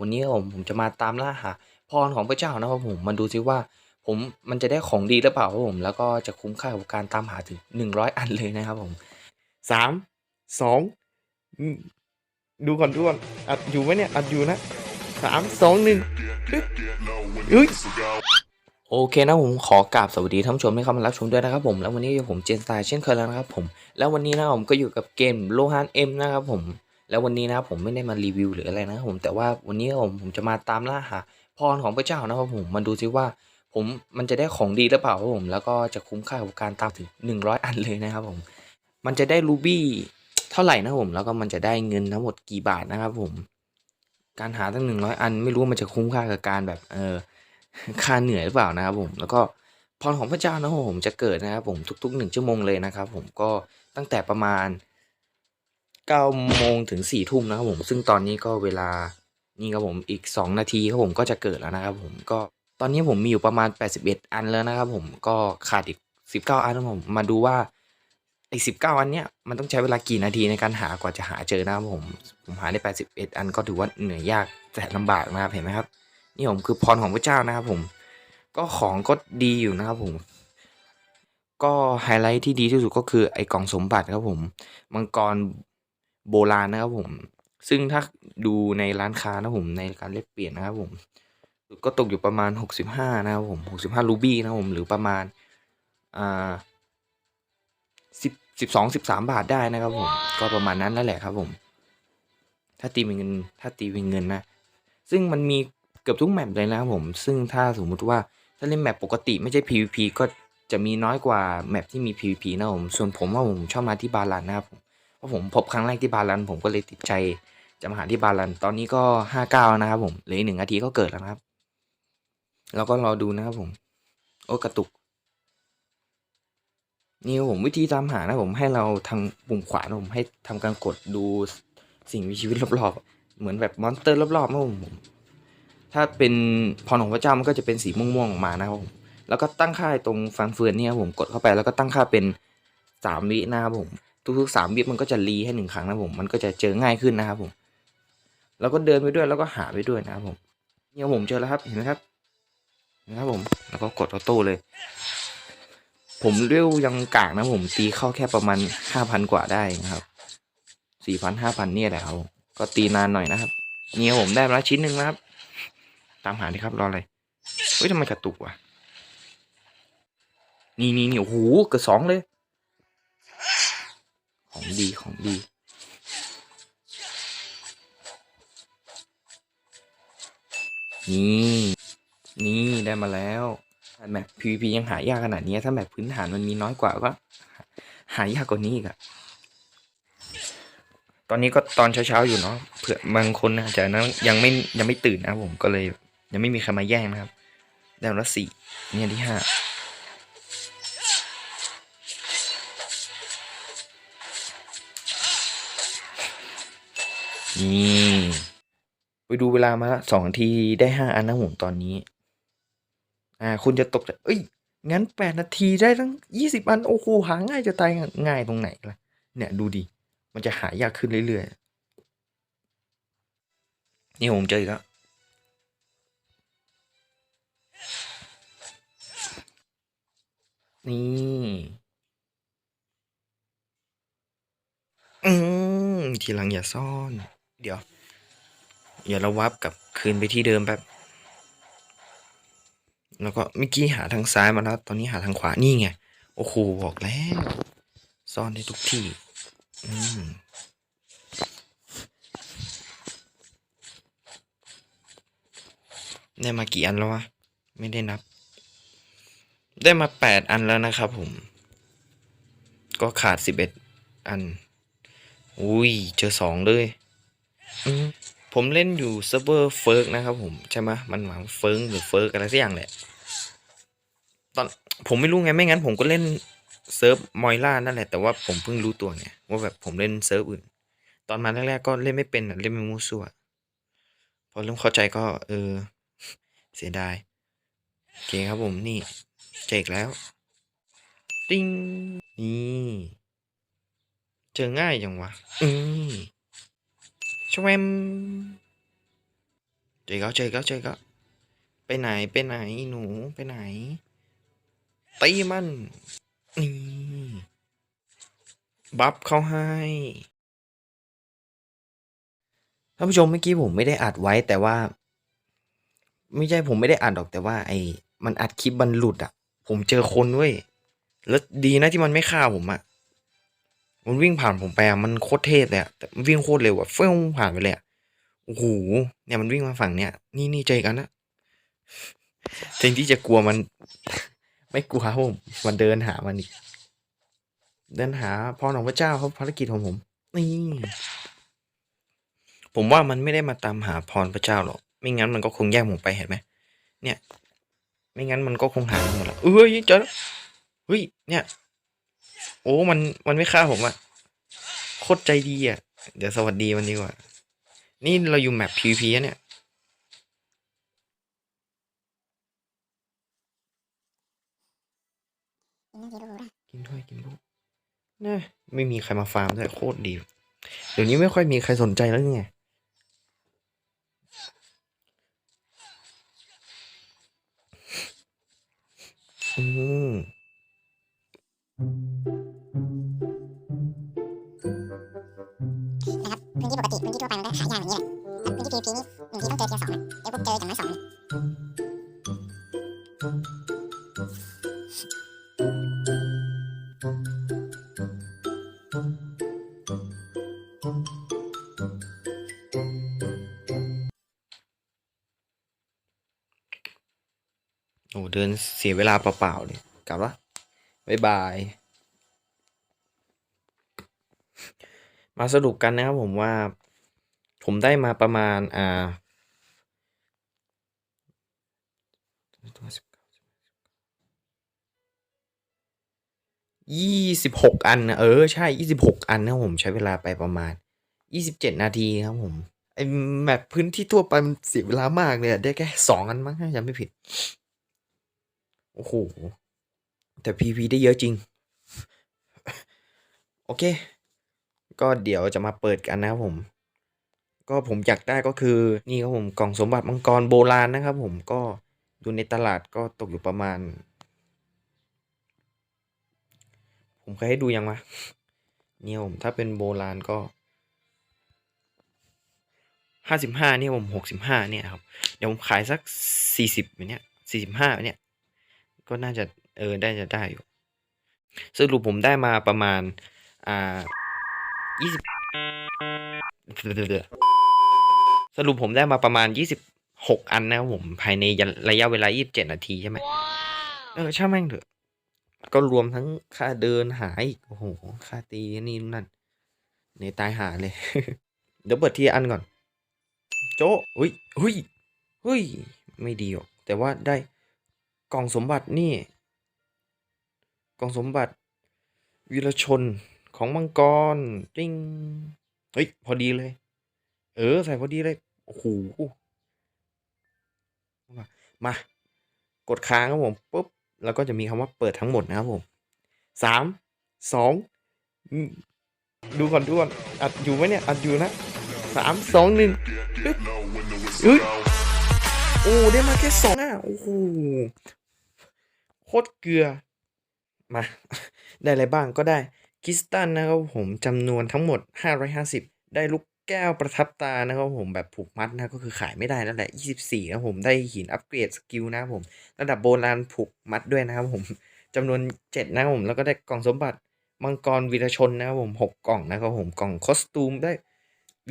วันนี้ผมผมจะมาตามล่าหาพรของพระเจ้านะครับผมมาดูซิว่า ผมมันจะได้ของดีหรือเปล่าครับผม แล้วก็จะคุ้มค่ากับการตามหาถึงหนึ่งร้อยอันเลยนะครับผมสามสองดูก่อนดูก่อนอัดอยู่ไหมเนี่ยอัดอยู่นะสามสองหนึ่งเฮ้ยโอเคนะผมขอกราบสวัสดีท่านผู้ชมที่เข้ามารับชมด้วยนะครับผมแล้ววันนี้ผมเจนสไตล์เช่นเคยแล้วนะครับผม แล้ววันนี้นะผมก็อยู่กับเกมโลฮานเอ็มนะครับผม แล้ววันนี้นะครับผมไม่ได้มารีวิวหรืออะไรนะครับผมแต่ว่าวันนี้ผมผมจะมาตามล่าหาพรของพระเจ้านะครับผมมาดูซิว่า ผมมันจะได้ของดีหรือเปล่าครับผมแล้วก็จะคุ้มค่ากับการตามถึง 100 อันเลยนะครับผม มันจะได้รูบี้เท่าไหร่นะผมแล้วก็มันจะได้เงินทั้งหมดกี่บาทนะครับผม การหาตั้ง 100 อัน ไม่รู้มันจะคุ้มค่ากับการแบบเออค่าเหนื่อยหรือเปล่านะครับผมแล้วก็พรของพระเจ้านะครับผมจะเกิดนะครับผมทุกๆหนึ่งชั่วโมงเลยนะครับผมก็ตั้งแต่ประมาณ 9โมงถึง4ทุ่มนะครับผม ซึ่งตอนนี้ก็เวลานี่ครับผมอีก 2 นาทีครับผมก็จะเกิดแล้วนะครับผมก็ตอนนี้ผมมีอยู่ประมาณ 81 อันแล้วนะครับผมก็ขาดอีก 19 อันครับผมมาดูว่าไอ้19อันเนี้ยมันต้องใช้เวลากี่นาทีในการหากว่าจะหาเจอนะครับผมผมหาได้81อันก็ถือว่าเหนื่อยยากแสนลำบากนะครับเห็นไหมครับ นี่ผมคือพรของพระเจ้านะครับผม ก็ของก็ดีอยู่นะครับผม ก็ไฮไลท์ที่ดีที่สุดก็คือไอ้กล่องสมบัติครับผม มังกร โบราณนะครับผม ซึ่งถ้าดูในร้านค้านะผมในการเล่เปลี่ยนนะครับผม ก็ตกอยู่ประมาณ 65 นะครับผม 65รูบี้นะครับผมหรือประมาณอ่า10 12 13บาทได้นะครับผม ก็ประมาณนั้นนั่นแหละครับผม ถ้าตีเป็นเงิน ถ้าตีเป็นเงินนะ ซึ่งมันมีเกือบทุกแมปเลยนะครับผม ซึ่งถ้าสมมุติว่าถ้าเล่นแมปปกติไม่ใช่ PVP ก็จะมีน้อยกว่าแมปที่มี PVP นะครับผม ส่วนผมว่าผมชอบมาที่บาลันนะครับผม เพราะผมพบครั้งแรกที่บาลัน ผมก็เลยติดใจจะมาหาที่บาลัน ตอนนี้ก็59นะครับผมเหลืออีกหนึ่งนาทีก็เกิดแล้วนะครับ แล้วก็รอดูนะครับผม โอ้กระตุก นี่ผมวิธีตามหานะผมให้เราทางปุ่มขวานะผมให้ทำการกดดูสิ่งมีชีวิตรอบๆ เหมือนแบบมอนสเตอร์รอบๆนะผม ถ้าเป็นพรของพระเจ้ามันก็จะเป็นสีม่วงๆออกมานะครับผม แล้วก็ตั้งค่าตรงฟังเฟือนเนี่ยครับผมกดเข้าไปแล้วก็ตั้งค่าเป็นสามวินะครับผม ทุกๆสามวิมันก็จะรีให้หนึ่งครั้งนะผมมันก็จะเจอง่ายขึ้นนะครับผมแล้วก็เดินไปด้วยแล้วก็หาไปด้วยนะครับผมเนี่ยผมเจอแล้วครับเห็นไหมครับเห็นะครับผมแล้วก็กดออโต้เลย ผมเร็วยังกากนะผมตีเข้าแค่ประมาณห้าพันกว่าได้นะครับสี่พันห้าพันเนี่ยแหละครับก็ตีนานหน่อยนะครับเนี่ยผมได้มาแล้วชิ้นหนึ่งนะครับ ตามหาดิครับรออะไรเฮ้ยทำไมกระตุกวะนี่นี่นี่โอ้โหเกือบสองเลย ของดีของดีนี่นี่ได้มาแล้วแต่แมป PVP ยังหายากขนาดนี้ ถ้าแมปพื้นฐานมันมีน้อยกว่าก็หายากกว่านี้อีกอะตอนนี้ก็ตอนเช้าๆอยู่เนาะเผื่อบางคนอาจจะนั้นยังไม่ยังไม่ตื่นนะผมก็เลย ยังไม่มีใครมาแย่งนะครับ ได้มาแล้วสี่เนี่ยที่ห้า นี่ไปดูเวลามาละสองนาทีได้ห้าอันนะผมตอนนี้ อ่า คุณจะตกใจเอ้ย งั้นแปดนาทีได้ตั้งยี่สิบอัน โอ้โหหาง่ายจะตายง่ายตรงไหนล่ะ เนี่ยดูดิ มันจะหายากขึ้นเรื่อยๆ นี่ผมเจออีกแล้วนี่อืมทีหลังอย่าซ่อน เดี๋ยวอย่าเราวับกลับคืนไปที่เดิมแป๊บ แล้วก็เมื่อกี้หาทางซ้ายมาแล้ว ตอนนี้หาทางขวา นี่ไง โอ้โห บอกแล้ว ซ่อนได้ทุกที่ อืมได้มากี่อันแล้ววะ ไม่ได้นับ ได้มาแปดอันแล้วนะครับผม ก็ขาดสิบเอ็ดอัน อุ้ย เจอสองเลย ผมเล่นอยู่เซิร์ฟเวอร์เฟิร์กนะครับผมใช่ไหมมันหมายเฟิร์กหรือเฟิร์กอะไรสักอย่างแหละ ตอนผมไม่รู้ไงไม่งั้นผมก็เล่นเซิร์ฟมอยล่านั่นแหละแต่ว่าผมเพิ่งรู้ตัวไงว่าแบบผมเล่นเซิร์ฟอื่น ตอนมาแรกๆก็เล่นไม่เป็นเล่นไม่มั่วซั่วพอเริ่มเข้าใจก็เออ เสียดายโอเคครับผมนี่เจกแล้ว ติ้งนี่เจอง่ายจังวะอืม ชวมเจอก็เจอก็เจอก็ไปไหนไปไหนหนูไปไหนตีมันนี่บัฟเข้าให้ท่านผู้ชมเมื่อกี้ผมไม่ได้อัดไว้แต่ว่า ไม่ใช่ผมไม่ได้อัดหรอกแต่ว่า ไอ้มันอัดคลิปมันหลุดอะ ผมเจอคนเว้ยแล้วดีนะที่มันไม่ฆ่าผมอะ มันวิ่งผ่านผมไปอะมันโคตรเทพเลยอะแต่มันวิ่งโคตรเร็วอะเฟ้งผ่านไปเลยอะโอ้โหเนี่ยมันวิ่งมาฝั่งเนี้ยนี่นี่เจอกันนะแทนที่จะกลัวมัน ไม่กลัวครับผมมันเดินหามันอีกเดินหาพรของพระเจ้าครับภารกิจของผมนี่ผมว่ามันไม่ได้มาตามหาพรพระเจ้าหรอก ไม่งั้นมันก็คงแยกผมไปเห็นไหมเนี่ย ไม่งั้นมันก็คงหาหมดล้วเอ้ยเจอแล้วเฮ้ยเนี่ย โอ้มันมันไม่ฆ่าผมอะโคตรใจดีอะเดี๋ยวสวัสดีมันดีกว่า นี่เราอยู่แมป PVP อะเนี่ยกินด้วยกินด้วยนะไม่มีใครมาฟาร์มด้วยโคตรดี เดี๋ยวนี้ไม่ค่อยมีใครสนใจแล้วไงอืม พื้นที่ปกติพื้นที่ทั่วไปมันก็หายากอย่างนี้แหละแต่พื้นที่ PVP นี่บางที่ต้องเจอเทียร์สองนะเดี๋ยวพวกเจออย่างน้อยสองโอ้เดินเสียเวลาเปล่าๆเลยกลับละบ๊ายบาย มาสรุปกันนะครับผมว่า ผมได้มาประมาณอ่ายี่สิบหกอันนะเออใช่ยี่สิบหกอันนะผมใช้เวลาไปประมาณยี่สิบเจ็ดนาทีครับผมไอแมปพื้นที่ทั่วไปมันเสียเวลามากเลยอะได้แค่สองอันมั้งถ้าจำไม่ผิด โอ้โห แต่พีพีได้เยอะจริง โอเค ก็เดี๋ยวจะมาเปิดกันนะครับผม ก็ผมอยากได้ก็คือนี่ครับผมกล่องสมบัติมังกรโบราณนะครับ ผมก็ดูในตลาดก็ตกอยู่ประมาณ ผมเคยให้ดูยังวะเนี่ยผมถ้าเป็นโบราณก็ห้าสิบห้าเนี่ยผมหกสิบห้าเนี่ยครับ เดี๋ยวผมขายสักสี่สิบเนี่ยสี่สิบห้าเนี่ย ก็น่าจะเออได้จะได้อยู่ สรุปผมได้มาประมาณ อ่า ยี่สิบสรุปผมได้มาประมาณยี่สิบหกอันนะครับผมภายในระยะเวลายี่สิบเจ็ดนาทีใช่ไหมเออช่างแม่งเถอะ ก็รวมทั้งค่าเดินหาอีกโอ้โห ค่าตีนี่นั่นในตายหาเลย เดี๋ยวเปิดทีละอันก่อน โจ้อุ้ยอุ้ยเฮ้ย ไม่ดีหรอก แต่ว่าได้กล่องสมบัตินี่ กล่องสมบัติวีรชน ของมังกรจิ้งเฮ้ย พอดีเลย เออ ใส่พอดีเลย โอ้โห มา กดค้างครับผมปุ๊บ แล้วก็จะมีคำว่าเปิดทั้งหมดนะครับผมสามสองดูก่อนดูก่อนอัดอยู่ไหมเนี่ย อัดอยู่นะสามสองหนึ่งเฮ้ยโอ้ได้มาแค่สองอะ โอ้โหโคตรเกลือ มา ได้อะไรบ้างก็ได้ คิสตัลนะครับผมจำนวนทั้งหมด 550 ได้ลูกแก้วประทับตานะครับผมแบบผูกมัดนะก็คือขายไม่ได้นั่นแหละ 24นะผมได้หินอัปเกรดสกิลนะผม ระดับโบราณผูกมัดด้วยนะครับผมจำนวน 7 นะครับผมแล้วก็ได้กล่องสมบัติมังกรวีรชนนะครับผม 6 กล่องนะครับผมกล่องคอสตูมได้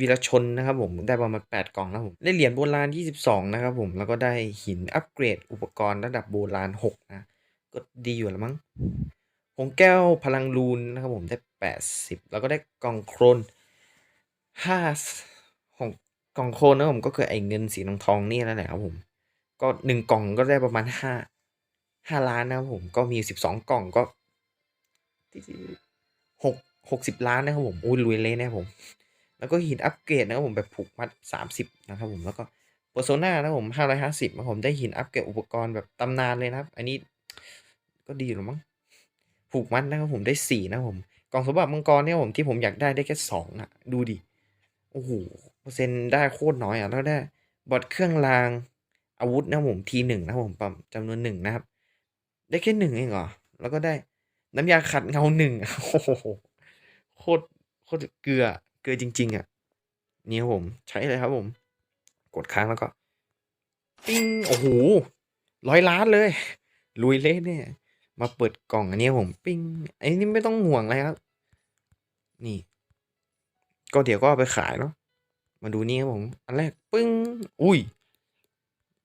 วีรชนนะครับผมได้ประมาณ8กล่องนะผมได้เหรียญโบราณ 22 นะครับผมแล้วก็ได้หินอัปเกรดอุปกรณ์ระดับโบราณ 6 นะ ก็ดีอยู่แล้วมั้ง ผงแก้วพลังลูนนะครับผมได้แปดสิบแล้วก็ได้กล่องโครนห้าของกล่องโครนนะครับผมก็คือไอ้เงินสีทองทองนี่นั่นแหละครับผมก็หนึ่งกล่องก็ได้ประมาณห้าห้าล้านนะครับผมก็มีสิบสองกล่องก็หกหกสิบล้านนะครับผมอุ้ยรวยเลยนะครับผม แล้วก็หินอัปเกรดนะครับผมแบบผูกมัดสามสิบนะครับผมแล้วก็โ e โซนานะครับผมห้าร้อยห้าสิบนะครับผมได้หินอัปเกรดอุปกรณ์แบบตำนานเลยนะครับ อันนี้ก็ดีหรือมั้ง ผูกมัดนะครับผมได้สี่นะผมกล่องสมบัติมังกรเนี่ยผมที่ผมอยากได้ได้แค่สองอะดูดิโอ้โหเปอร์เซ็นต์ได้โคตรน้อยอะแล้วได้บอทเครื่องรางอาวุธนะผมทีหนึ่งนะผมประจำนวนหนึ่งนะครับ ได้แค่หนึ่งเองเหรอแล้วก็ได้น้ำยาขัดเงาหนึ่งโอ้โหโคตรโคตรเกลือเกลือจริง ๆอะนี่ครับผมใช้เลยครับผม กดค้างแล้วก็ปิ้งโอ้โหร้อยล้านเลยลุยเละเนี่ย มาเปิดกล่องอันนี้ผมปิ้งอ้นี่ไม่ต้องห่วงเลยครับ นี่ ก็เดี๋ยวก็เอาไปขายเนาะมาดูนี่ครับผม อันแรกปึ้ง อุ้ย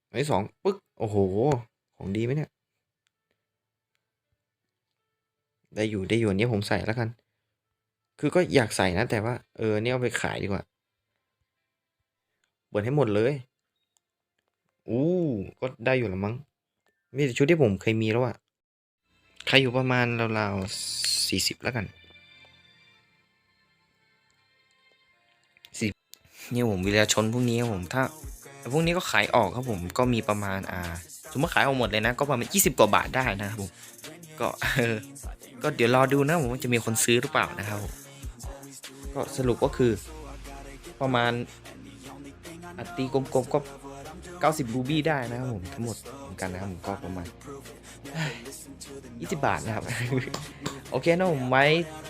อันที่สองปึ๊ก โอ้โห ของดีไหมเนี่ย ได้อยู่ได้อยู่อันนี้ผมใส่แล้วกัน คือก็อยากใส่นะ แต่ว่า เออเนี่ยเอาไปขายดีกว่า เปิดให้หมดเลย อู้ ก็ได้อยู่ละมั้งมีแต่ชุดที่ผมเคยมีแล้วอะ ใครอยู่ประมาณราวๆสี่สิบแล้วกันสิบนี่ผมวิรชนพวกนี้ครับผมถ้าพวกนี้ก็ขายออกครับผมก็มีประมาณอ่าสมมติขายออกหมดเลยนะ ก็ประมาณยี่สิบกว่าบาทได้นะครับผมก็เออก็เดี๋ยวรอดูนะผมว่าจะมีคนซื้อหรือเปล่านะครับผมก็สรุปก็คือประมาณอัตรีกลมๆก็ 90รูบี้ได้นะครับผมทั้งหมดเหมือนกันนะครับผมก็ประมาณ20 บาทนะครับ โอเคนะผมไว้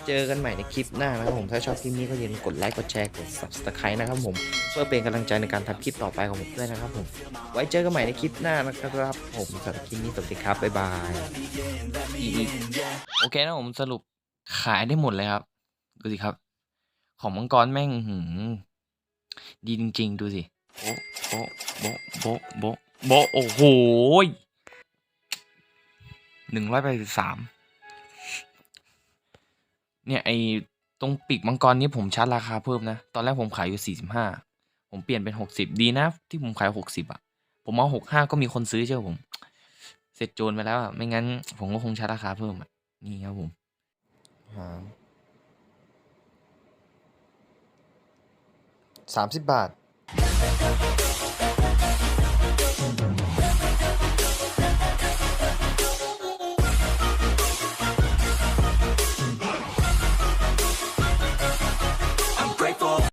เจอกันใหม่ในคลิปหน้านะครับผม ถ้าชอบคลิปนี้ก็อย่าลืมกดไลค์กดแชร์กด subscribe นะครับผม เพื่อเป็นกำลังใจในการทำคลิปต่อไปของผมด้วยนะครับผม ไว้เจอกันใหม่ในคลิปหน้านะครับผมสำหรับคลิปนี้สวัสดีครับบ๊ายบายโอเคนะผมสรุปขายได้หมดเลยครับ ดูสิครับ ของมังกรแม่งหืดีจริง ๆ ดูสิโบโบโบโบโบโอ้โหหนึ่งร้อยแปดสิบสามเนี่ยไอตรงปีกมังกรนี้ผมชาร์จราคาเพิ่มนะ ตอนแรกผมขายอยู่สี่สิบห้าผมเปลี่ยนเป็นหกสิบดีนะ ที่ผมขายหกสิบอะ ผมเอาหกห้าก็มีคนซื้อเชื่อผม เสร็จโจรไปแล้วอะ ไม่งั้น ผมก็คงชาร์จราคาเพิ่มอะ นี่ครับผมสามสิบบาท